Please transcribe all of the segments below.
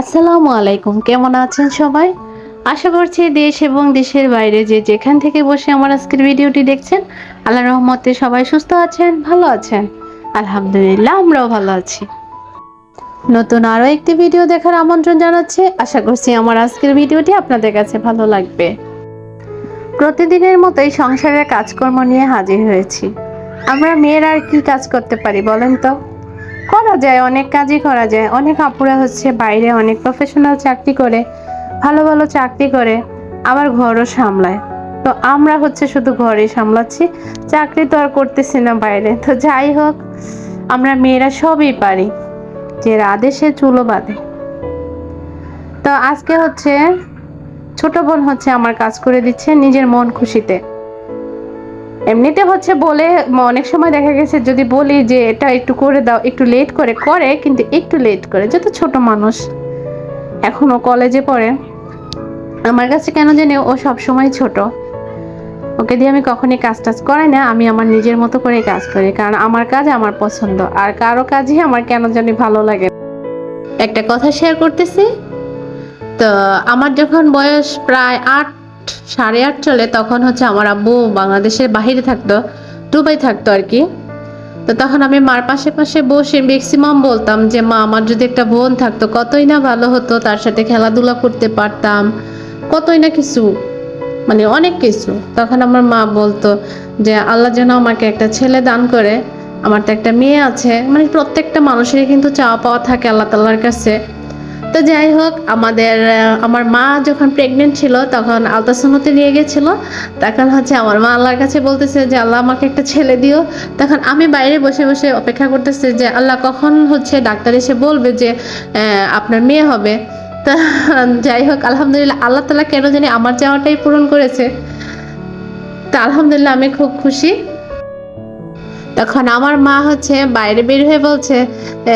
আসসালামু আলাইকুম, কেমন আছেন সবাই? আশা করছি দেশ এবং দেশের বাইরে যে যেখান থেকে বসে আমার আজকের ভিডিওটি দেখছেন আল্লাহ রহমতে সবাই সুস্থ আছেন, ভালো আছেন। আলহামদুলিল্লাহ, আমরাও ভালো আছি। নতুন আরও একটি ভিডিও দেখার আমন্ত্রণ জানাচ্ছি। আশা করছি আমার আজকের ভিডিওটি আপনাদের কাছে ভালো লাগবে। প্রতিদিনের মতোই সংসারের কাজকর্ম নিয়ে হাজির হয়েছি। আমরা মেয়েরা আর কি কাজ করতে পারি বলেন তো? করা যায়, অনেক কাজই করা যায়। অনেক আপুরা হচ্ছে বাইরে অনেক প্রফেশনাল চাকরি করে, ভালো ভালো চাকরি করে, আবার ঘরও সামলায়। তো আমরা হচ্ছে শুধু ঘরে সামলাচ্ছি, চাকরি তো আর করতেছি না বাইরে। তো যাই হোক, আমরা মেয়েরা সবই পারি, যে আদেশে চুলো বাঁধে। তো আজকে হচ্ছে ছোট বোন হচ্ছে আমার কাজ করে দিচ্ছে, নিজের মন খুশিতে। এমনিতে হচ্ছে বলে অনেক সময় দেখা গেছে যদি বলি যে এটা একটু করে দাও, একটু লেট করে করে, কিন্তু একটু লেট করে। যত ছোট মানুষ, এখনও কলেজে পড়ে। আমার কাছে কেন জানি ও সব সময় ছোট। ওকে দিয়ে আমি কখনই কাজ টাজ করাই না, আমি আমার নিজের মতো করে কাজ করি, কারণ আমার কাজ আমার পছন্দ। আর কারও কাজই আমার কেন জানি ভালো লাগে একটা কথা শেয়ার করতেছি, তো আমার যখন বয়স প্রায় আট সাড়ে আট চলে, তখন হচ্ছে আমার আব্বু বাংলাদেশের বাহিরে থাকতো, দুবাই থাকতো আর কি। তো তখন আমি মার পাশে পাশে বসে ম্যাক্সিমাম বলতাম যে, মা, আমার যদি একটা বোন থাকতো, কতই না ভালো হতো, তার সাথে খেলাধুলা করতে পারতাম, কতই না কিছু মানে অনেক কিছু। তখন আমার মা বলতো যে, আল্লাহ যেন আমাকে একটা ছেলে দান করে, আমার তো একটা মেয়ে আছে। মানে প্রত্যেকটা মানুষেরই কিন্তু চাওয়া পাওয়া থাকে আল্লাহ তাল্লার কাছে। তো যাই হোক, আমাদের আমার মা যখন প্রেগনেন্ট ছিল, তখন আলতাসনতে নিয়ে গেছিল। তখন হচ্ছে আমার মা আল্লাহর কাছে বলতেছে যে, আল্লাহ, আমাকে একটা ছেলে দিও। তখন আমি বাইরে বসে বসে অপেক্ষা করতেছি যে, আল্লাহ, কখন হচ্ছে ডাক্তার এসে বলবে যে আপনার মেয়ে হবে? তা যাই হোক, আলহামদুলিল্লাহ, আল্লাহ তালা কেন জানি আমার চাওয়াটাই পূরণ করেছে। তা আলহামদুলিল্লাহ, আমি খুব খুশি। তখন আমার মা হচ্ছে বাইরে বের হয়ে বলছে "এ,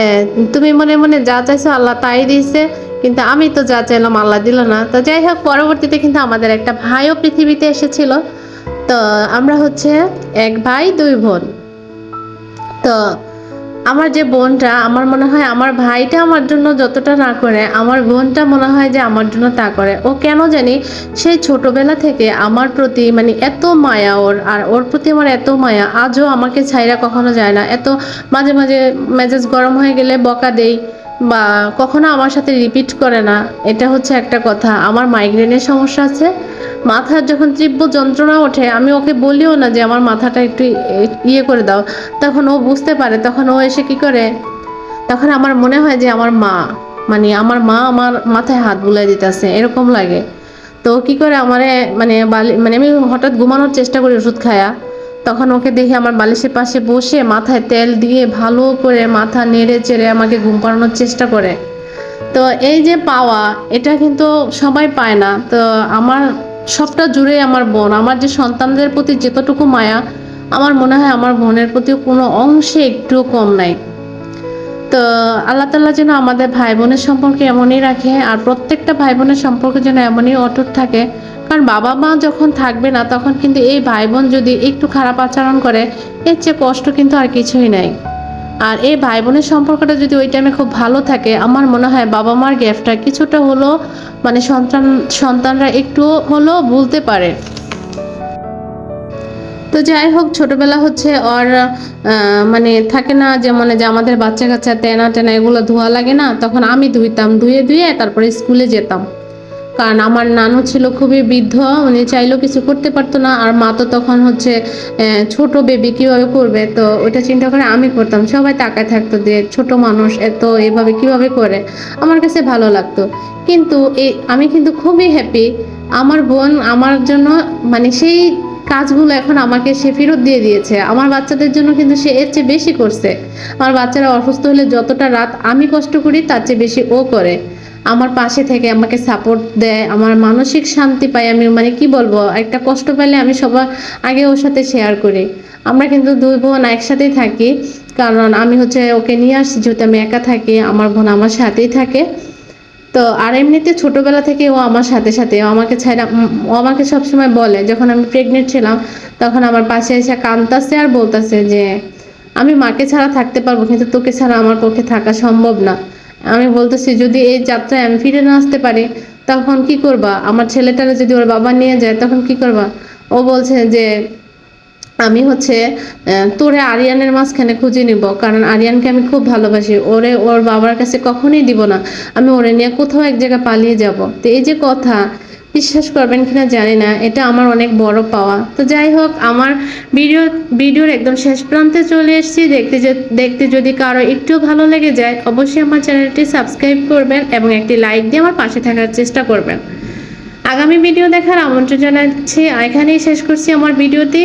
তুমি মনে মনে যা চাইছো আল্লাহ তাই দিয়েছে কিন্তু আমি তো যা চাইলাম আল্লাহ দিল না। তো যাই হোক পরবর্তীতে কিন্তু আমাদের একটা ভাইও পৃথিবীতে এসেছিল। তো আমরা হচ্ছে এক ভাই দুই বোন। তো আমার যে বোনটা, আমার মনে হয় আমার ভাইটা আমার জন্য যতটা না করে, আমার বোনটা মনে হয় যে আমার জন্য তা করে। ও কেন জানি সেই ছোটবেলা থেকে আমার প্রতি মানে এত মায়া ওর, আর ওর প্রতি আমার এত মায়া, আজও আমাকে ছাইরা কখনো যায় না। এত মাঝে মাঝে মেজাজ গরম হয়ে গেলে বকা দেই। বা কখনো আমার সাথে রিপিট করে না, এটা হচ্ছে একটা কথা। আমার মাইগ্রেনের সমস্যা আছে। মাথার যখন তীব্র যন্ত্রণা ওঠে, আমি ওকে বলিও না যে আমার মাথাটা একটু ইয়ে করে দাও। তখন ও বুঝতে পারে, তখন ও এসে কি করে? তখন আমার মনে হয় যে আমার মা মানে আমার মা আমার মাথায় হাত বুলাই দিতেছে, এরকম লাগে। তো কি করে আমারে মানে বালি মানে আমি হঠাৎ ঘুমানোর চেষ্টা করি ওষুধ খায়া। তখন ওকে দেখে আমার বালিশের পাশে বসে মাথায় তেল দিয়ে ভালো করে মাথা নেড়ে চেড়ে আমাকে ঘুম পাড়ানোর চেষ্টা করে। তো এই যে পাওয়া, এটা কিন্তু সবাই পায় না। তো আমার সবটা জুড়ে আমার বোন। আমার যে সন্তানদের প্রতি যতটুকু মায়া, আমার মনে হয় আমার বোনের প্রতি কোনো অংশে একটুও কম নাই। তো আল্লাহ তাল্লাহ যেন আমাদের ভাই বোনের সম্পর্কে এমনই রাখে আর প্রত্যেকটা ভাই বোনের সম্পর্কে যেন এমনই অটুট থাকে। কারণ বাবা মা যখন থাকবে না, তখন কিন্তু এই ভাই বোন যদি একটু খারাপ আচরণ করে, এর চেয়ে কষ্ট কিন্তু আর কিছুই নাই। আর এই ভাই বোনের সম্পর্কটা যদি ওই টাইমে খুব ভালো থাকে, আমার মনে হয় বাবা মার গ্যাপটা কিছুটা হলো মানে সন্তান, সন্তানরা একটু হলো ভুলতে পারে। তো যাই হোক, ছোটবেলা হচ্ছে ওর মানে থাকে না যে মানে যে আমাদের বাচ্চা কাচ্চা তেনা টেনা এগুলো ধোয়া লাগে না, তখন আমি ধুইতাম, ধুয়ে ধুয়ে তারপরে স্কুলে যেতাম। কারণ আমার নানু ছিল খুবই বৃদ্ধ, উনি চাইলেও কিছু করতে পারতো না, আর মা তো তখন হচ্ছে ছোট বেবি কীভাবে করবে? তো ওটা চিন্তা করে আমি করতাম। সবাই তাকায় থাকতো যে ছোট মানুষ এত এভাবে কীভাবে করে? আমার কাছে ভালো লাগতো। কিন্তু এই আমি কিন্তু খুবই হ্যাপি আমার বোন আমার জন্য মানে সেই কাজগুলো এখন আমাকে সে ফেরত দিয়ে দিয়েছে। আমার বাচ্চাদের জন্য কিন্তু সে এর চেয়ে বেশি করছে। আমার বাচ্চারা অসুস্থ হলে যতটা রাত আমি কষ্ট করি, তার চেয়ে বেশি ও করে। আমার পাশে থেকে আমাকে সাপোর্ট দেয়, আমার মানসিক শান্তি পাই আমি। মানে কি বলব, একটা কষ্ট পেলে আমি সবার আগে ওর সাথে শেয়ার করি। আমরা কিন্তু দুই বোন একসাথেই থাকি, কারণ আমি হচ্ছে ওকে নিয়ে আসছি, যেহেতু আমি একা থাকি, আমার বোন আমার সাথেই থাকে। তো, আর এমনিতে ছোটবেলা থেকে ও আমার সাথে সাথে, ও আমাকে ছাড়া ও আমাকে সবসময় বলে, যখন আমি প্রেগনেন্ট ছিলাম, তখন আমার পাশে এসে কাঁদতাছে আর বলতাছে যে, আমি মাকে ছাড়া থাকতে পারব, কিন্তু তোকে ছাড়া আমার পক্ষে থাকা সম্ভব না। আমি বলতেছি, যদি এই যাত্রায় আমি ফিরে না আসতে পারি, তখন কি করবা? আমার ছেলেটারে যদি ওর বাবা নিয়ে যায়, তখন কি করবা? ও বলছে যে আমি হচ্ছে তোরে আরিয়ানের মাঝখানে খুঁজে নিব, কারণ আরিয়ানকে আমি খুব ভালোবাসি। ওরে, ওর বাবার কাছে কখনোই দিব না। আমি ওরে নিয়ে কোথাও এক জায়গায় পালিয়ে যাব। তো এই যে কথা, বিশ্বাস করবেন কিনা জানি না, এটা আমার অনেক বড় পাওয়া। তো যাই হোক, আমার ভিডিও, ভিডিওর একদম শেষ প্রান্তে চলে এসেছি। দেখতে দেখতে যদি কারও একটু ভালো লেগে যায়, অবশ্যই আমার চ্যানেলটি সাবস্ক্রাইব করবেন এবং একটি লাইক দিয়ে আমার পাশে থাকার চেষ্টা করবেন। আগামী ভিডিও দেখার আমন্ত্রণ জানাচ্ছি। এখানেই শেষ করছি আমার ভিডিওটি।